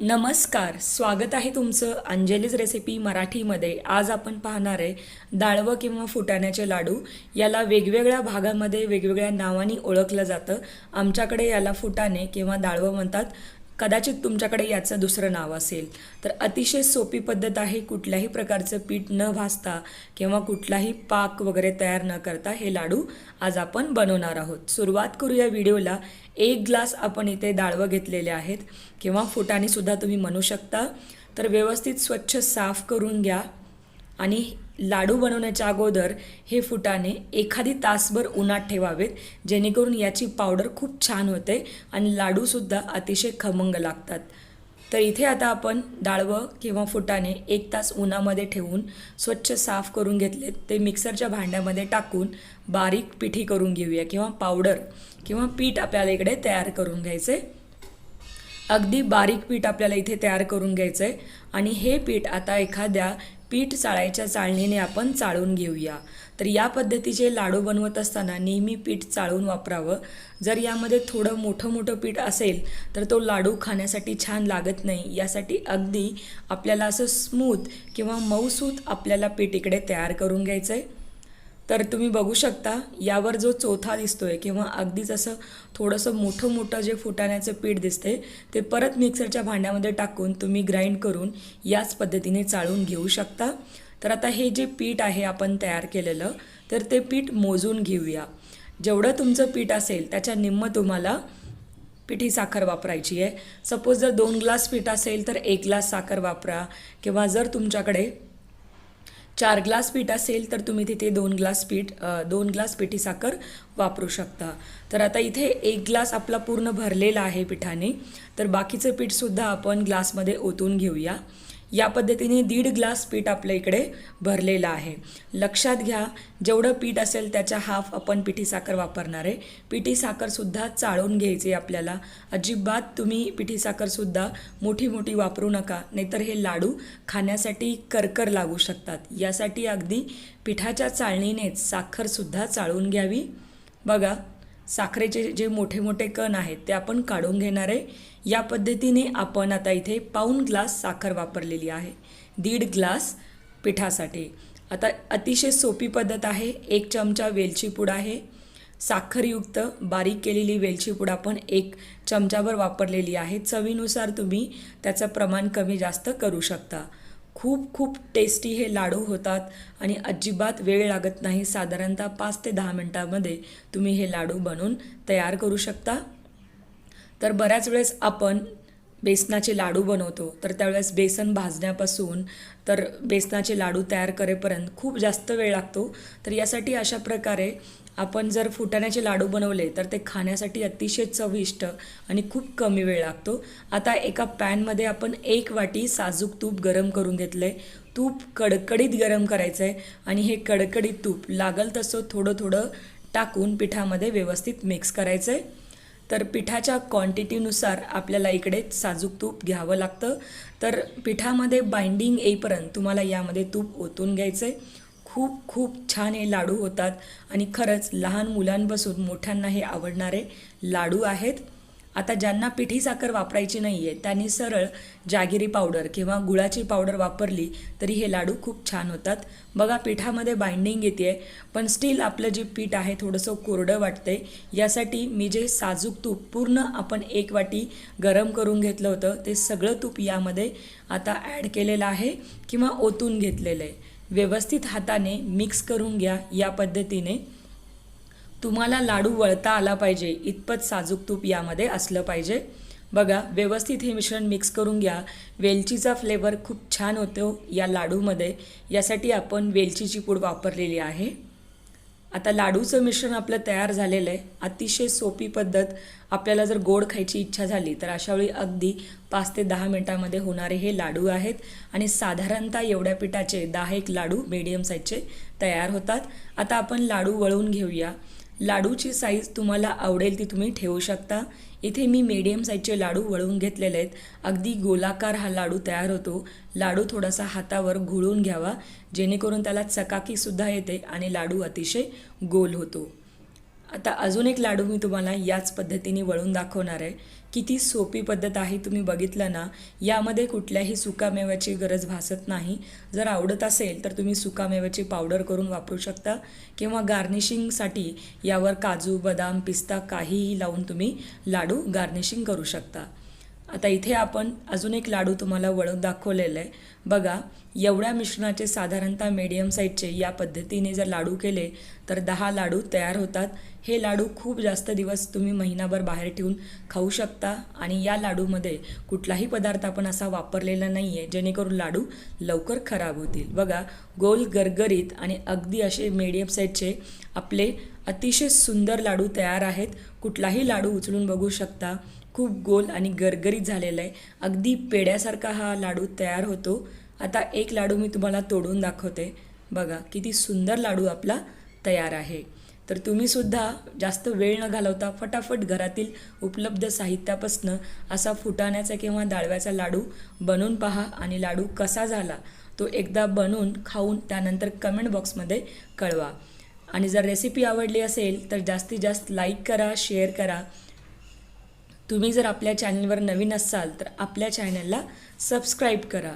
नमस्कार स्वागत आहे तुमचं अंजलीज रेसिपी मराठीमध्ये. आज आपण पाहणार आहे दाळवं किंवा फुटाण्याचे लाडू. याला वेगवेगळ्या भागामध्ये वेगवेगळ्या नावाने ओळखलं जातं. आमच्याकडे याला फुटाणे किंवा डाळवं म्हणतात. कदाचित तुमच्याकडे याचं दुसरं नाव असेल. तर अतिशय सोपी पद्धत आहे कुठल्याही प्रकारचं पीठ न भाजता किंवा कुठलाही पाक वगैरे तयार न करता हे लाडू आज आपण बनवणार आहोत. सुरुवात करूया व्हिडिओला. एक ग्लास आपण इथे डाळवं घेतलेले आहेत किंवा फुटाणीसुद्धा तुम्ही म्हणू शकता. तर व्यवस्थित स्वच्छ साफ करून घ्या. आणि लाडू बनवण्याच्या अगोदर हे फुटाणे एखादी तासभर उन्हात ठेवावेत जेणेकरून याची पावडर खूप छान होते आणि लाडूसुद्धा अतिशय खमंग लागतात. तर इथे आता आपण डाळवं किंवा फुटाणे एक तास उन्हामध्ये ठेवून स्वच्छ साफ करून घेतलेत. ते मिक्सरच्या भांड्यामध्ये टाकून बारीक पिठी करून घेऊया किंवा पावडर किंवा पीठ आपल्याला इकडे तयार करून घ्यायचे. अगदी बारीक पीठ आपल्याला इथे तयार करून घ्यायचं आहे आणि हे पीठ आता एखाद्या पीठ चाळायच्या चाळणीने आपण चाळून घेऊया. तर या पद्धतीचे लाडू बनवत असताना नेहमी पीठ चाळून वापरावं. जर यामध्ये थोडं मोठं मोठं पीठ असेल तर तो लाडू खाण्यासाठी छान लागत नाही. यासाठी अगदी आपल्याला असं स्मूथ किंवा मऊसूत आपल्याला पीठ इकडे तयार करून घ्यायचं आहे तर तुम्ही बघू शकता यावर जो चोथा दिसतोय किंवा अगदीच असं थोडंसं मोठं मोठं जे फुटाण्याचं पीठ दिसते ते परत मिक्सरच्या भांड्यामध्ये टाकून तुम्ही ग्राइंड करून याच पद्धतीने चाळून घेऊ शकता. तर आता हे जे पीठ आहे आपण तयार केलेलं तर ते पीठ मोजून घेऊया. जेवढं तुमचं पीठ असेल त्याच्या निम्म तुम्हाला पिठी साखर वापरायची आहे. सपोज जर दोन ग्लास पीठ असेल तर एक ग्लास साखर वापरा किंवा जर तुमच्याकडे चार ग्लास पीठ असेल तर तुम्ही तिथे दोन ग्लास पीठ दोन ग्लास पिठी साखर वापरू शकता. तर आता इथे एक ग्लास आपला पूर्ण भरलेला आहे पिठाने. तर बाकीचं पीठसुद्धा आपण ग्लासमध्ये ओतून घेऊया. या पद्धतीने दीड ग्लास पीठ आपल्या इकडे भरलेलं आहे. लक्षात घ्या जेवढं पीठ असेल त्याच्या हाफ आपण पिठी साखर वापरणार आहे. पिठी साखरसुद्धा चाळून घ्यायची आपल्याला. अजिबात तुम्ही पिठी साखरसुद्धा मोठी मोठी वापरू नका नाहीतर हे लाडू खाण्यासाठी करकर लागू शकतात. यासाठी अगदी पिठाच्या चाळणीनेच साखरसुद्धा चाळून घ्यावी. बघा साखरेचे जे मोठे मोठे कण आहेत ते आपण काढून घेणार आहे. या पद्धतीने आपण आता इथे पाऊण ग्लास साखर वापरलेली आहे. दीड ग्लास पिठासाठी. आता अतिशय सोपी पद्धत आहे. एक चमचा वेलची पूड आहे. साखरयुक्त बारीक केलेली वेलची पूड आपण एक चमचाभर वापरलेली आहे. चवीनुसार तुम्ही त्याचं प्रमाण कमी जास्त करू शकता. खूप खूप टेस्टी हे लाडू होतात आणि अजिबात वेळ लागत नाही. साधारणतः पाच ते दहा मिनटामध्ये तुम्ही हे लाडू बनवून तयार करू शकता. तर बऱ्याच वेळेस आपण बेसनाचे लाडू बनवतो तर त्यावेळेस बेसन भाजण्यापासून तर बेसनाचे लाडू तयार करेपर्यंत खूप जास्त वेळ लागतो. तर यासाठी अशा प्रकारे आपण जर फुटाण्याचे लाडू बनवले तर ते खाण्यासाठी अतिशय चविष्ट आणि खूप कमी वेळ लागतो. आता एका पॅनमध्ये आपण एक वाटी साजूक तूप गरम करून घेतलं आहे तूप कडकडीत गरम करायचं आहे आणि हे कडकडीत तूप लागल तसं थोडं थोडं टाकून पिठामध्ये व्यवस्थित मिक्स करायचं आहे तर पिठाच्या क्वांटिटीनुसार आपल्याला इकडे साजूक तूप घ्यावं लागतं. तर पिठामध्ये बाइंडिंग येईपर्यंत तुम्हाला यामध्ये तूप ओतून घ्यायचं आहे खूप खूप छान हे लाडू होतात. आणि खरंच लहान मुलांपासून मोठ्यांना हे आवडणारे लाडू आहेत. आता ज्यांना पिठी साखर वापरायची नाही आहे त्यांनी सरळ जागिरी पावडर किंवा गुळाची पावडर वापरली तरी हे लाडू खूप छान होतात. बघा पिठामध्ये बाइंडिंग येते आहे पण स्टील आपलं जे पीठ आहे थोडंसं कोरडं वाटतंय. यासाठी मी जे साजूक तूप पूर्ण आपण एक वाटी गरम करून घेतलं होतं ते सगळं तूप यामध्ये आता ॲड केलेलं आहे किंवा ओतून घेतलेलं आहे. व्यवस्थित हाताने मिक्स करून घ्या या पद्धतीने. तुम्हाला लाडू वळता आला पाहिजे. इतपत साजूक तूप यामध्ये असलं पाहिजे. बघा व्यवस्थित हे मिश्रण मिक्स करून घ्या. वेलचीचा फ्लेवर खूप छान होतो या लाडूमध्ये. यासाठी आपण वेलचीची पूड वापरलेली आहे. आता लाडूचं मिश्रण आपलं तयार झालेलं आहे. अतिशय सोपी पद्धत. आपल्याला जर गोड खायची इच्छा झाली तर अशावेळी अगदी पाच ते दहा मिनटामध्ये होणारे हे लाडू आहेत. आणि साधारणतः एवढ्या पिठाचे दहा एक लाडू मीडियम साईजचे तयार होतात. आता आपण लाडू वळून घेऊया. लाडूची साईज तुम्हाला आवडेल ती तुम्ही ठेवू शकता. इथे मी मीडियम साईजचे लाडू वळवून घेतलेले आहेत. अगदी गोलाकार हा लाडू तयार होतो. लाडू थोडासा हातावर घुळून घ्यावा. जेणेकरून त्याला चकाकीसुद्धा येते आणि लाडू अतिशय गोल होतो. आता अजून एक लाडू मी तुम्हाला याच पद्धतीने वळून दाखवणार आहे. किती सोपी पद्धत आहे तुम्ही बघितलं ना यामध्ये कुठल्याही सुकामेव्याची गरज भासत नाही. जर आवडत असेल तर तुम्ही सुकामेव्याची पावडर करून वापरू शकता किंवा गार्निशिंगसाठी यावर काजू बदाम पिस्ता काहीही लावून तुम्ही लाडू गार्निशिंग करू शकता. आता इथे आपण अजून एक लाडू तुम्हाला वळून दाखवलेलं आहे. बघा एवढ्या मिश्रणाचे साधारणतः मीडियम साईजचे या पद्धतीने जर लाडू केले तर दहा लाडू तयार होतात. हे लाडू खूप जास्त दिवस तुम्ही महिनाभर बाहेर ठेवून खाऊ शकता आणि या लाडूमध्ये कुठलाही पदार्थ आपण असा वापरलेला नाही आहे जेणेकरून लाडू लवकर खराब होतील. बघा गोल गरगरीत आणि अगदी असे मीडियम साईजचे आपले अतिशय सुंदर लाडू तयार आहेत. कुठलाही लाडू उचलून बघू शकता. खूप गोल आणि गरगरीत झालेला आहे. अगदी पेड्यासारखा हा लाडू तयार होतो. आता एक लाडू मी तुम्हाला तोडून दाखवते. बघा किती सुंदर लाडू आपला तयार आहे. तर तुम्हीसुद्धा जास्त वेळ न घालवता फटाफट घरातील उपलब्ध साहित्यापासनं असा फुटाण्याचा किंवा डाळव्याचा लाडू बनवून पहा आणि लाडू कसा झाला तो एकदा बनवून खाऊन त्यानंतर कमेंट बॉक्समध्ये कळवा. आणि जर रेसिपी आवडली असेल तर जास्तीत जास्त लाईक करा शेअर करा. तुम्ही जर आपल्या चॅनलवर नवीन असाल तर आपल्या चॅनलला सबस्क्राईब करा.